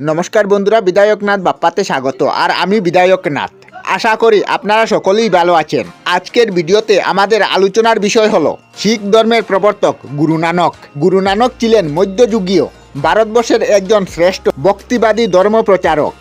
নমস্কার বন্ধুরা, বিধায়কনাথ বাপ্পাতে স্বাগত, আর আমি বিধায়কনাথ। আশা করি আপনারা সকলেই ভালো আছেন। আজকের ভিডিওতে আমাদের আলোচনার বিষয় হলো, শিখ ধর্মের প্রবর্তক গুরু নানক। গুরু নানক ছিলেন মধ্যযুগীয়, ভারতবর্ষের একজন শ্রেষ্ঠ ভক্তিবাদী ধর্ম প্রচারক।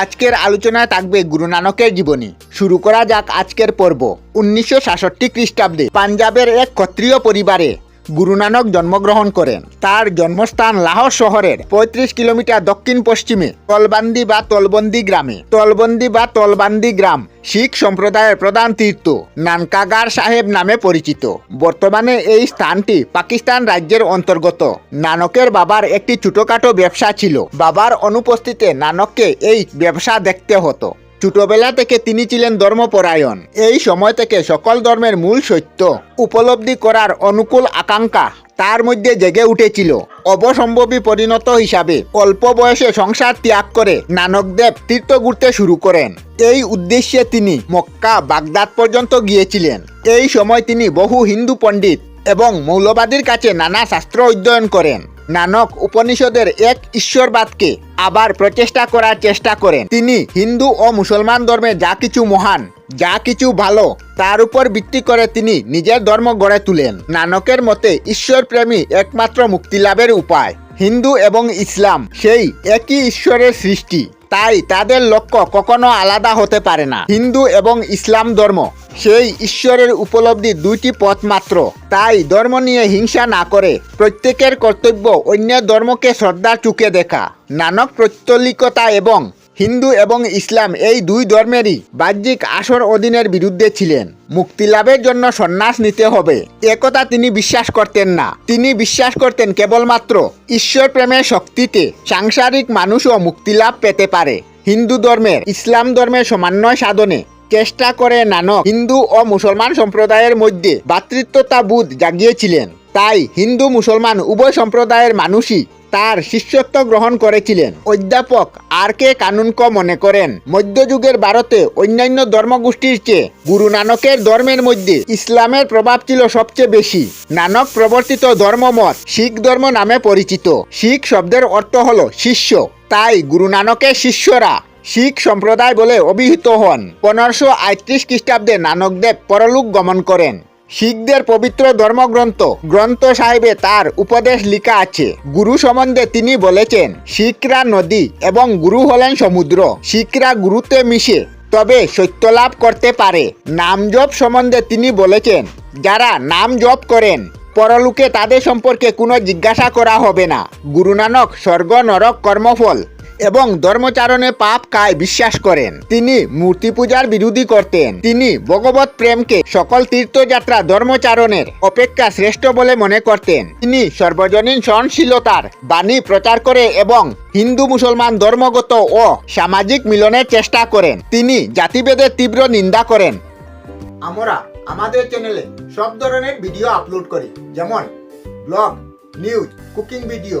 আজকের আলোচনায় থাকবে গুরু নানকের জীবনী। শুরু করা যাক আজকের পর্ব। উনিশশো সাতষট্টি খ্রিস্টাব্দে পাঞ্জাবের এক ক্ষত্রিয় পরিবারে গুরু নানক জন্মগ্রহণ করেন। তার জন্মস্থান লাহোর শহরের পঁয়ত্রিশ কিলোমিটার দক্ষিণ পশ্চিমে তলবান্দি বা তলবন্দি গ্রামে। তলবন্দি বা তলবান্দি গ্রাম শিখ সম্প্রদায়ের প্রধান তীর্থ, নানকাগার সাহেব নামে পরিচিত। বর্তমানে এই স্থানটি পাকিস্তান রাজ্যের অন্তর্গত। নানকের বাবার একটি ছোটখাটো ব্যবসা ছিল। বাবার অনুপস্থিতিতে নানককে এই ব্যবসা দেখতে হতো। ছোটবেলা থেকে তিনি ছিলেন ধর্মপরায়ণ। এই সময় থেকে সকল ধর্মের মূল সত্য উপলব্ধি করার অনুকূল আকাঙ্ক্ষা তার মধ্যে জেগে উঠেছিল। অবসম্ভবী পরিণত হিসাবে অল্প বয়সে সংসার ত্যাগ করে নানকদেব তীর্থ ঘুরতে শুরু করেন। এই উদ্দেশ্যে তিনি মক্কা, বাগদাদ পর্যন্ত গিয়েছিলেন। এই সময় তিনি বহু হিন্দু পণ্ডিত এবং মৌলবাদীর কাছে নানা শাস্ত্র অধ্যয়ন করেন। নানক উপনিষদের এক ঈশ্বরবাদকে আবার প্রচেষ্টা করার চেষ্টা করেন। তিনি হিন্দু ও মুসলমান ধর্মে যা কিছু মহান, যা কিছু ভালো, তার উপর ভিত্তি করে তিনি নিজের ধর্ম গড়ে তুলেন। নানকের মতে ঈশ্বর প্রেমী একমাত্র মুক্তিলাভের উপায়। হিন্দু এবং ইসলাম, সেই একই ঈশ্বরের সৃষ্টি। তাই তাদের লক্ষ্য কখনো আলাদা হতে পারে না। হিন্দু এবং ইসলাম ধর্ম, সেই ঈশ্বরের উপলব্ধি দুইটি পথ মাত্র। তাই ধর্ম নিয়ে হিংসা না করে প্রত্যেকের কর্তব্য অন্য ধর্মকে শ্রদ্ধা চুকে দেখা। নানক প্রত্যলিকতা এবং হিন্দু এবং ইসলাম এই দুই ধর্মেরই বাহ্যিক আসর অধীনের বিরুদ্ধে ছিলেন। মুক্তিলাভের জন্য সন্ন্যাস নিতে হবে। একথা তিনি বিশ্বাস করতেন না। তিনি বিশ্বাস করতেন কেবলমাত্র ঈশ্বর প্রেমের শক্তিতে সাংসারিক মানুষও মুক্তিলাভ পেতে পারে। হিন্দু ধর্মের, ইসলাম ধর্মের সমন্বয় সাধনে চেষ্টা করে নানক হিন্দু ও মুসলমান সম্প্রদায়ের মধ্যে ভ্রাতৃত্বতাবোধ জাগিয়েছিলেন। তাই হিন্দু মুসলমান উভয় সম্প্রদায়ের মানুষই তার শিষ্যত্ব গ্রহণ করেছিলেন। অধ্যাপক আর কে কানুনক মনে করেন, মধ্যযুগের ভারতে অন্যান্য ধর্মগোষ্ঠীর চেয়ে গুরু নানকের ধর্মের মধ্যে ইসলামের প্রভাব ছিল সবচেয়ে বেশি। নানক প্রবর্তিত ধর্মমত শিখ ধর্ম নামে পরিচিত। শিখ শব্দের অর্থ হল শিষ্য। তাই গুরু নানকের শিষ্যরা শিখ সম্প্রদায় বলে অভিহিত হন। পনেরোশো আটত্রিশ খ্রিস্টাব্দে নানকদেব পরলোক গমন করেন। শিখদের পবিত্র ধর্মগ্রন্থ, গ্রন্থ সাহেবে তার উপদেশ লেখা আছে। গুরু সম্বন্ধে তিনি বলেছেন, শিখরা নদী এবং গুরু হলেন সমুদ্র। শিখরা গুরুতে মিশে, তবে সত্য লাভ করতে পারে। নাম জপ সম্বন্ধে তিনি বলেছেন, যারা নাম জপ করেন, পরলোকে তাদের সম্পর্কে কোনো জিজ্ঞাসা করা হবে না। গুরু নানক স্বর্গ নরক কর্মফল এবং ধর্মচারণে পাপ কায় বিশ্বাস করেন। তিনি মূর্তি পূজার বিরোধী করতেন। তিনি ভগবত প্রেমকে সকল তীর্থযাত্রা ধর্মচারণের অপেক্ষা শ্রেষ্ঠ বলে মনে করতেন। তিনি সর্বজনীন সহনশীলতার বাণী প্রচার করে এবং হিন্দু মুসলমান ধর্মগত ও সামাজিক মিলনের চেষ্টা করেন। তিনি জাতিভেদের তীব্র নিন্দা করেন। আমরা আমাদের চ্যানেলে সব ধরনের ভিডিও আপলোড করি। যেমন ব্লগ, নিউজ, কুকিং ভিডিও